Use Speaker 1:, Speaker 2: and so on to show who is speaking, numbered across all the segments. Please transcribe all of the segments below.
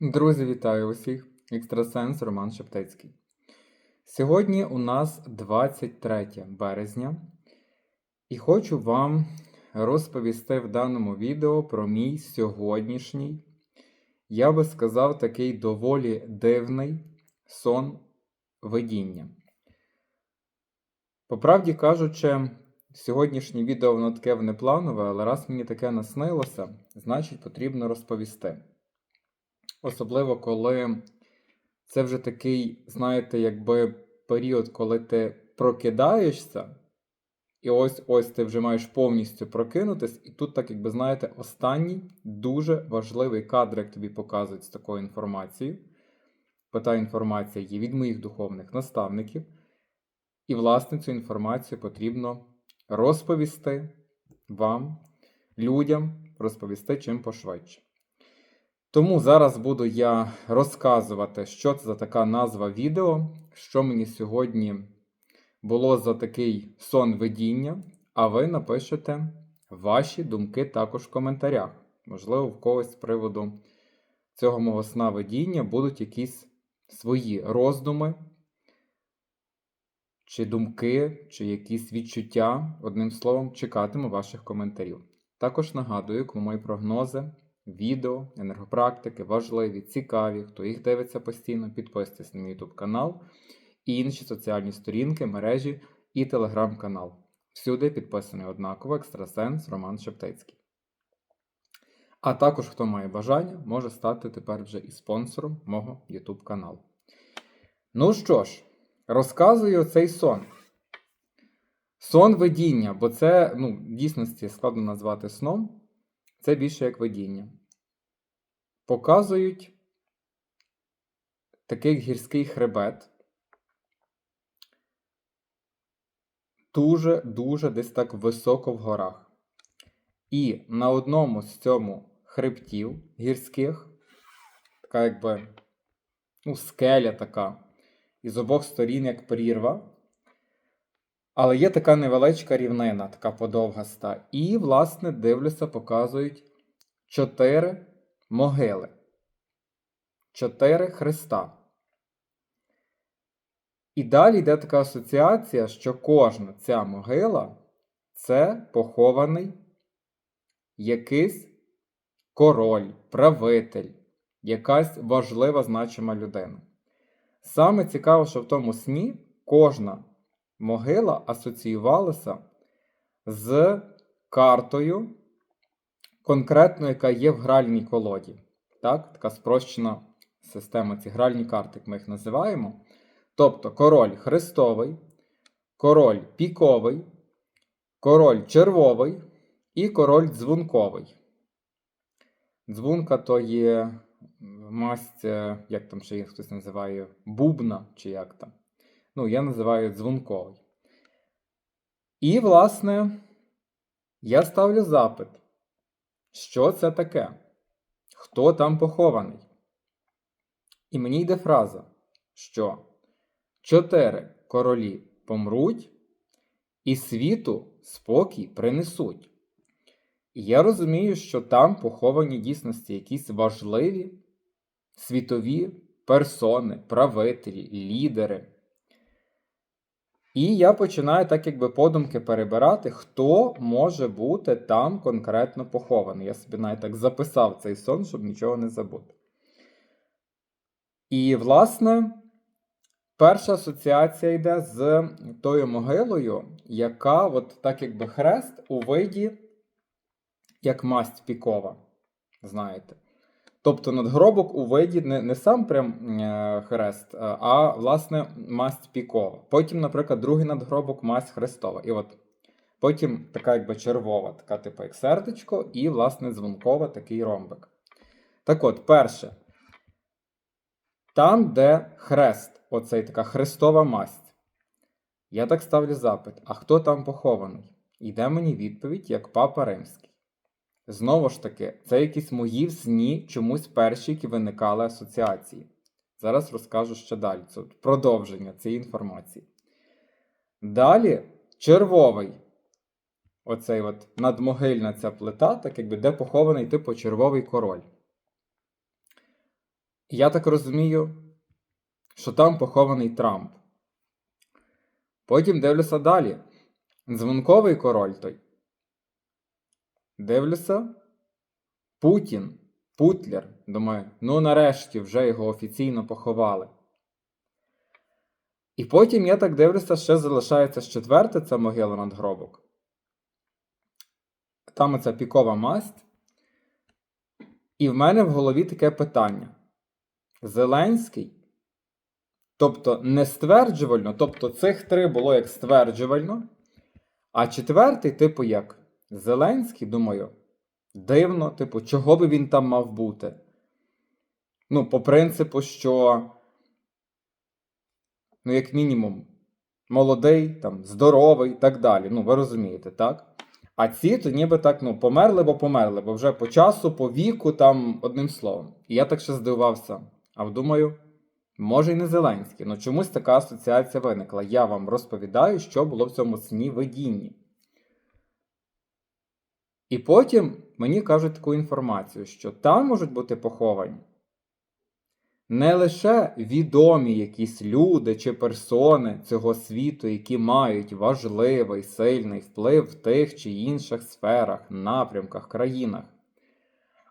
Speaker 1: Друзі, вітаю усіх! Екстрасенс Роман Шептицький. Сьогодні у нас 23 березня, і хочу вам розповісти в даному відео про мій сьогоднішній, я би сказав, такий доволі дивний сон видіння. По правді кажучи, сьогоднішнє відео воно таке внепланове, але раз мені таке наснилося, значить потрібно розповісти. Особливо, коли це вже такий, знаєте, якби період, коли ти прокидаєшся, і ось ось ти вже маєш повністю прокинутись, і тут, так якби знаєте, останній дуже важливий кадр, як тобі показують з такою інформацією. Бо та інформація є від моїх духовних наставників. І, власне, цю інформацію потрібно розповісти вам, людям, розповісти чим пошвидше. Тому зараз буду я розказувати, що це за така назва відео, що мені сьогодні було за такий сон видіння, а ви напишете ваші думки також в коментарях. Можливо, в когось з приводу цього мого сна видіння будуть якісь свої роздуми, чи думки, чи якісь відчуття. Одним словом, чекатиму ваших коментарів. Також нагадую, кому мої прогнози відео, енергопрактики важливі, цікаві. Хто їх дивиться постійно, підписуйтесь на мій YouTube канал і інші соціальні сторінки, мережі і телеграм-канал. Всюди підписаний однаково екстрасенс Роман Шептицький. А також, хто має бажання, може стати тепер вже і спонсором мого YouTube каналу. Ну що ж, розказую цей сон. Сон видіння, бо це, ну, в дійсності складно назвати сном. Це більше як видіння. Показують такий гірський хребет. Дуже-дуже десь так високо в горах. І на одному з цьому хребтів гірських, така якби ну, скеля така, і з обох сторін як прірва. Але є така невеличка рівнина, така подовгаста. І, власне, дивлюся, показують чотири могили. Чотири хреста. І далі йде така асоціація, що кожна ця могила це похований якийсь король, правитель, якась важлива значима людина. Саме цікаво, що в тому сні кожна могила асоціювалася з картою, конкретно, яка є в гральній колоді. Так? Така спрощена система, ці гральні карти, як ми їх називаємо. Тобто король хрестовий, король піковий, король червовий і король дзвонковий. Дзвонка то є масть, як там ще їх хтось називає, бубна чи як там. Ну, я називаю дзвонковий. І, власне, я ставлю запит, що це таке? Хто там похований? І мені йде фраза, що чотири королі помруть, і світу спокій принесуть. І я розумію, що там поховані дійсності якісь важливі світові персони, правителі, лідери. І я починаю так якби подумки перебирати, хто може бути там конкретно похований. Я собі навіть так записав цей сон, щоб нічого не забути. І, власне, перша асоціація йде з тою могилою, яка, от так якби хрест у виді, як масть пікова. Знаєте. Тобто надгробок у виді не не сам прям е, хрест, а власне масть пікова. Потім, наприклад, другий надгробок масть хрестова. І от Потім така якби червова, така типу як сердечко, і, власне, дзвонкова такий ромбик. Так от, перше. Там, де хрест, оцей така хрестова масть. Я так ставлю запит: а хто там похований? Йде мені відповідь як папа римський. Знову ж таки, це якісь мої в сні чомусь перші, які виникали асоціації. Зараз розкажу ще далі. Це продовження цієї інформації. Далі червовий. Оцей от надмогильна ця плита, так якби де похований типу червовий король. Я так розумію, що там похований Трамп. Потім дивлюся далі. Дзвонковий король той. Дивлюся. Путін, Путлер. Думаю, ну нарешті вже його офіційно поховали. І потім я так дивлюся, ще залишається ж четверте це могила надгробок. Там оця пікова масть. І в мене в голові таке питання. Зеленський, тобто не стверджувально, тобто цих три було як стверджувально, а четвертий, типу, як Зеленський, думаю, дивно, типу, чого би він там мав бути? Ну, по принципу, що, ну, як мінімум, молодий, там, здоровий і так далі. Ну, ви розумієте, так? А ці то ніби так, ну, померли, бо померли, бо вже по часу, по віку, там, одним словом. І я так ще здивувався. А думаю, може й не Зеленський, ну чомусь така асоціація виникла. Я вам розповідаю, що було в цьому сні видінні. І потім мені кажуть таку інформацію, що там можуть бути поховані не лише відомі якісь люди чи персони цього світу, які мають важливий сильний вплив в тих чи інших сферах, напрямках, країнах,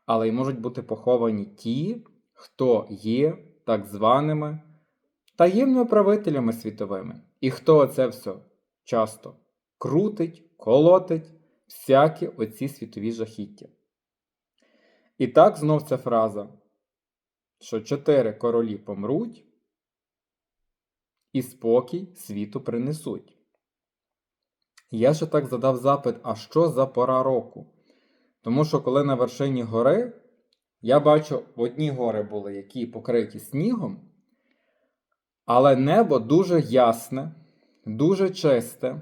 Speaker 1: але й можуть бути поховані ті, хто є так званими таємними правителями світовими, і хто це все часто крутить, колотить всякі оці світові жахіття. І так знов ця фраза, що чотири королі помруть і спокій світу принесуть. Я ще так задав запит, а що за пора року? Тому що коли на вершині гори, я бачу, одні гори були, які покриті снігом, але небо дуже ясне, дуже чисте,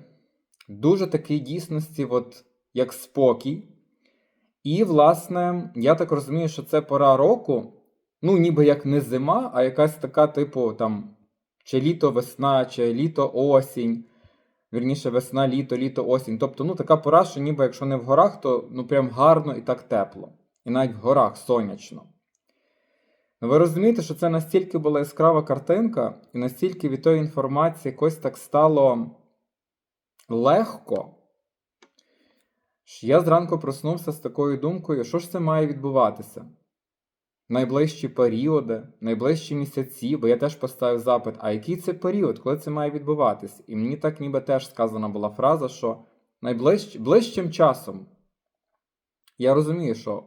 Speaker 1: дуже такий дійсності, от, як спокій. І, власне, я так розумію, що це пора року, ну, ніби як не зима, а якась така, типу, там, чи літо-весна, чи літо-осінь. Вірніше, весна, літо, літо, осінь. Тобто, ну, така пора, що ніби якщо не в горах, то ну, прям гарно і так тепло. І навіть в горах сонячно. Ну, ви розумієте, що це настільки була яскрава картинка, і настільки від тої інформації якось так стало легко. Я зранку проснувся з такою думкою, що ж це має відбуватися? Найближчі періоди, найближчі місяці, бо я теж поставив запит, а який це період, коли це має відбуватись? І мені так ніби теж сказана була фраза, що найближч... ближчим часом. Я розумію, що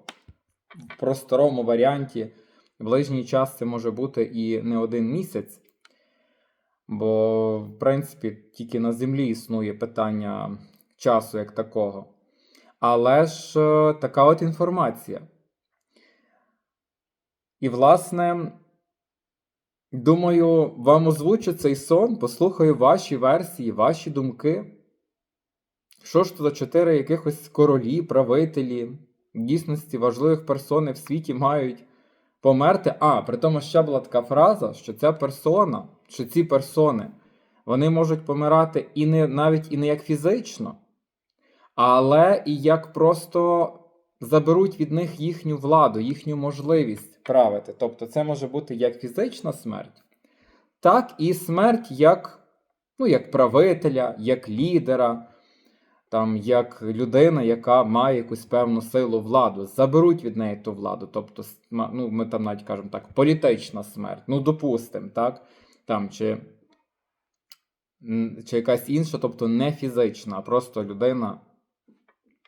Speaker 1: в просторому варіанті ближній час це може бути і не один місяць, бо, в принципі, тільки на землі існує питання часу як такого. Але ж е, така от інформація. І, власне, думаю, вам озвучу цей сон, послухаю ваші версії, ваші думки. Що ж то за чотири якихось королі, правителі, дійсності важливих персони в світі мають померти? А, при тому ще була така фраза, що ця персона, що ці персони, вони можуть помирати і не навіть і не як фізично, але і як просто заберуть від них їхню владу, їхню можливість правити. Тобто це може бути як фізична смерть, так і смерть як, ну, як правителя, як лідера, там, як людина, яка має якусь певну силу владу. Заберуть від неї ту владу. Тобто, ну, ми там навіть кажемо так, політична смерть, ну, допустимо, так, там, чи. Чи якась інша, тобто не фізична, а просто людина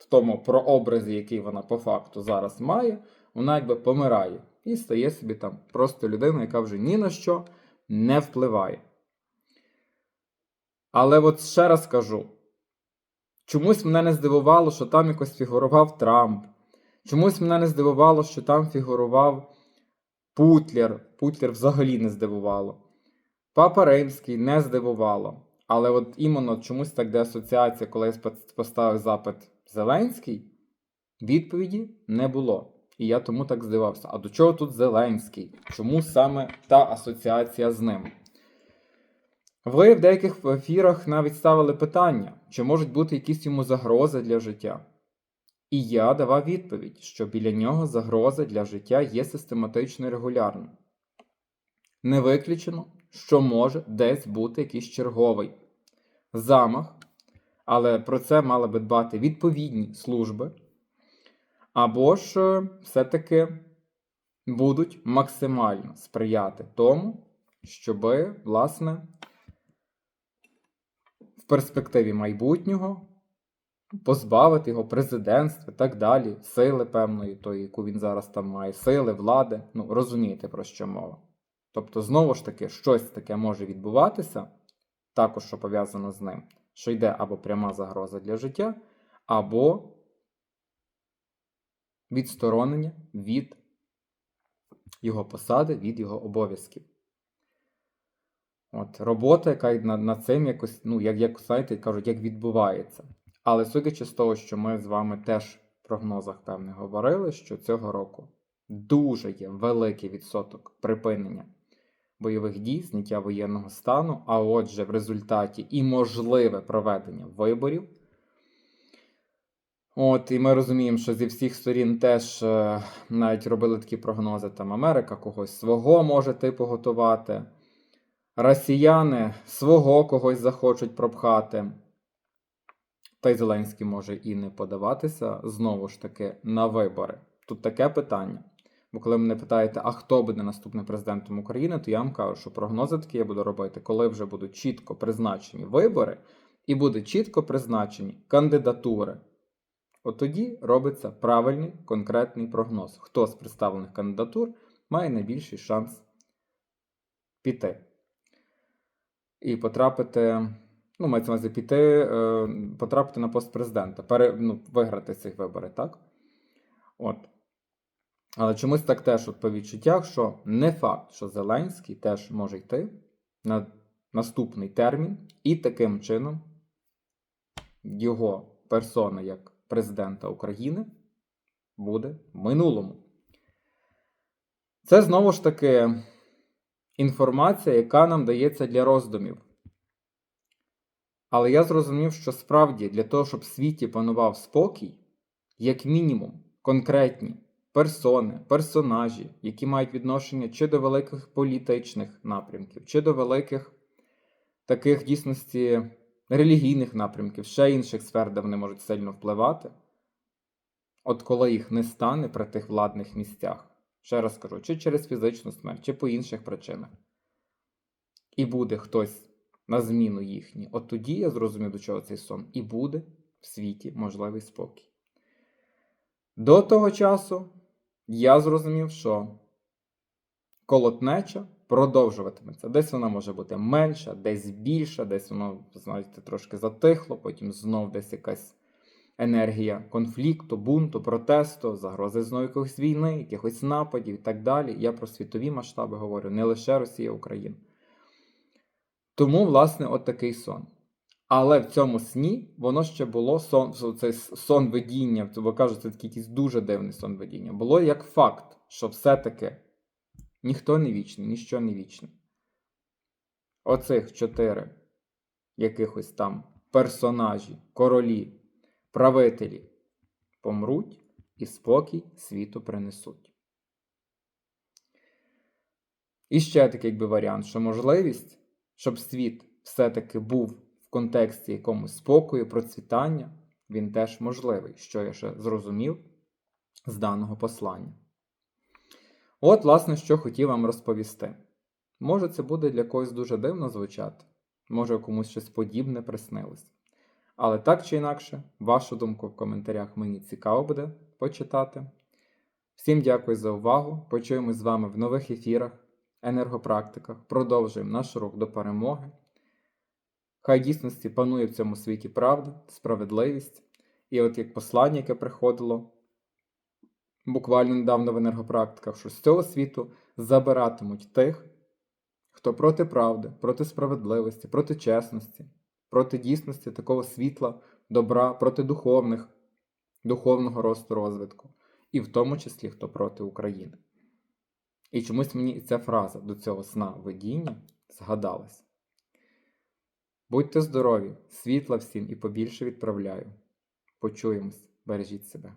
Speaker 1: в тому прообразі, який вона по факту зараз має, вона якби помирає і стає собі там просто людиною, яка вже ні на що не впливає. Але от ще раз кажу: чомусь мене не здивувало, що там якось фігурував Трамп. Чомусь мене не здивувало, що там фігурував Путлер. Путлер взагалі не здивувало. Папа Римський не здивувало. Але от іменно чомусь так де асоціація, коли я поставив запит Зеленський, відповіді не було. І я тому так здивався. А до чого тут Зеленський? Чому саме та асоціація з ним? Ви в деяких ефірах навіть ставили питання, чи можуть бути якісь йому загрози для життя. І я давав відповідь, що біля нього загроза для життя є систематично і регулярно. Не виключено, що може десь бути якийсь черговий замах, але про це мали би дбати відповідні служби. Або ж е, все-таки будуть максимально сприяти тому, щоб, власне, в перспективі майбутнього позбавити його президентства і так далі, сили певної, тої, яку він зараз там має, сили, влади. Ну, розумієте, про що мова. Тобто, знову ж таки, щось таке може відбуватися, також що пов'язано з ним, що йде або пряма загроза для життя, або відсторонення від його посади, від його обов'язків. От, робота, яка над, над цим якось, ну, як, як знаєте, кажуть, як відбувається. Але судячи з того, що ми з вами теж в прогнозах певне говорили, що цього року дуже є великий відсоток припинення бойових дій, зняття воєнного стану, а отже, в результаті і можливе проведення виборів. От, і ми розуміємо, що зі всіх сторін теж е, навіть робили такі прогнози: там Америка когось свого може типу готувати, росіяни свого когось захочуть пропхати. Та й Зеленський може і не подаватися знову ж таки на вибори. Тут таке питання. Бо коли мене питаєте, а хто буде наступним президентом України, то я вам кажу, що прогнози такі я буду робити, коли вже будуть чітко призначені вибори і будуть чітко призначені кандидатури. От тоді робиться правильний конкретний прогноз. Хто з представлених кандидатур має найбільший шанс піти. І потрапити, ну, мається увазі піти, е, потрапити на пост президента, пере, ну, виграти ці вибори, так? От. Але чомусь так теж от по відчуттях, що не факт, що Зеленський теж може йти на наступний термін, і таким чином його персона як президента України буде в минулому. Це знову ж таки інформація, яка нам дається для роздумів. Але я зрозумів, що справді для того, щоб в світі панував спокій, як мінімум, конкретні персони, персонажі, які мають відношення чи до великих політичних напрямків, чи до великих таких дійсності релігійних напрямків, ще інших сфер, де вони можуть сильно впливати. От коли їх не стане при тих владних місцях, ще раз кажу, чи через фізичну смерть, чи по інших причинах, і буде хтось на зміну їхній, от тоді я зрозумів, до чого цей сон, і буде в світі можливий спокій. До того часу я зрозумів, що колотнеча продовжуватиметься. Десь вона може бути менша, десь більша, десь воно, знаєте, трошки затихло, потім знов десь якась енергія конфлікту, бунту, протесту, загрози знову якоїсь війни, якихось нападів і так далі. Я про світові масштаби говорю, не лише Росія, Україна. Тому, власне, от такий сон. Але в цьому сні воно ще було сон, цей сон видіння, бо кажуть, це такий якийсь дуже дивний сон видіння. Було як факт, що все-таки ніхто не вічний, ніщо не вічне. Оцих чотири якихось там персонажі, королі, правителі помруть і спокій світу принесуть. І ще такий якби варіант, що можливість, щоб світ все-таки був в контексті якомусь спокою, процвітання, він теж можливий, що я ще зрозумів з даного послання. От, власне, що хотів вам розповісти. Може, це буде для когось дуже дивно звучати, може комусь щось подібне приснилось. Але так чи інакше, вашу думку в коментарях мені цікаво буде почитати. Всім дякую за увагу. Почуємось з вами в нових ефірах, енергопрактиках. Продовжуємо наш рух до перемоги. Хай дійсності панує в цьому світі правда, справедливість. І от як послання, яке приходило буквально недавно в енергопрактиках, що з цього світу забиратимуть тих, хто проти правди, проти справедливості, проти чесності, проти дійсності такого світла, добра, проти духовних, духовного росту розвитку, і в тому числі хто проти України. І чомусь мені ця фраза до цього сна видіння згадалась. Будьте здорові, світла всім і побільше відправляю. Почуємось, бережіть себе.